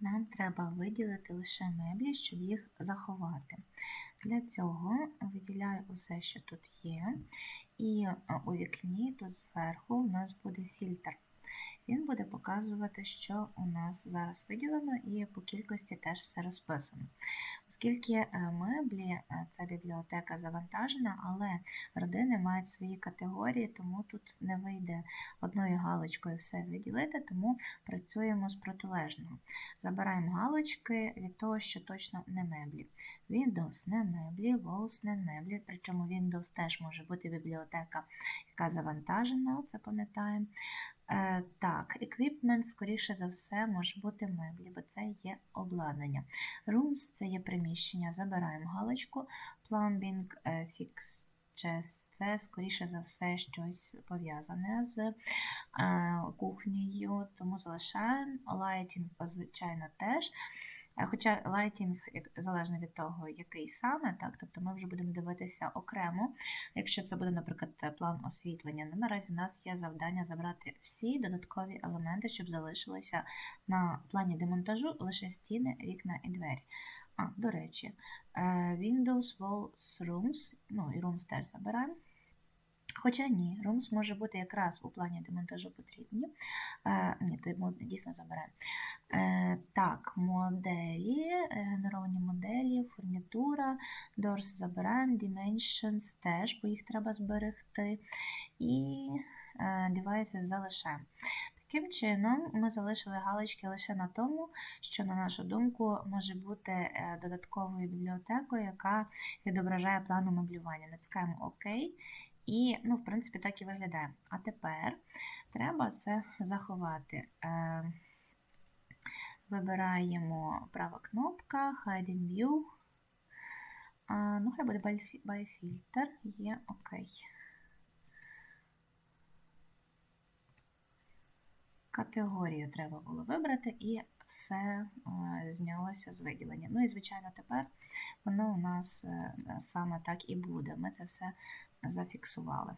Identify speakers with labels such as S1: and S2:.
S1: нам треба виділити лише меблі, щоб їх заховати. Для цього виділяю усе, що тут є, і у вікні тут зверху у нас буде фільтр. Він буде показувати, що у нас зараз виділено, і по кількості теж все розписано. Оскільки е, меблі е, ця бібліотека завантажена, але родини мають свої категорії, тому тут не вийде одною галочкою все виділити, тому працюємо з протилежного. Забираємо галочки від того, що точно не меблі. Windows не меблі, Walls не меблі, причому Windows теж може бути бібліотека, яка завантажена, це пам'ятаємо. Е, Так, еквіпмент, скоріше за все, може бути меблі, бо це є обладнання. Rooms це є приміщення, забираємо галочку. Plumbing, fix, fixtures – це, скоріше за все, щось пов'язане з е, кухнею, тому залишаємо. Lighting, звичайно, теж. Е, Хоча лайтінг залежно від того, який саме, так, тобто ми вже будемо дивитися окремо, якщо це буде, наприклад, план освітлення. Ну, наразі в нас є завдання забрати всі додаткові елементи, щоб залишилися на плані демонтажу лише стіни, вікна і двері. А, до речі, е, Windows Walls Rooms, ну і Rooms теж забираємо. Хоча ні, Rooms може бути якраз у плані демонтажу потрібні. Е, ні, то дійсно забираємо. Е, так, моделі, е, генеровані моделі, фурнітура, Doors забираємо, Dimensions теж, бо їх треба зберегти. І е, Devices залишаємо. Таким чином, ми залишили галочки лише на тому, що, на нашу думку, може бути е, додатковою бібліотекою, яка відображає план меблювання. Натискаємо ОК. І, ну, в принципі, так і виглядає. А тепер треба це заховати. Е, Вибираємо права кнопка, Hide in View. Ну, хай буде by є ОК. Категорію треба було вибрати і все е, знялося з виділення. Ну і, звичайно, тепер воно у нас е, саме так і буде. Ми це все зафіксували.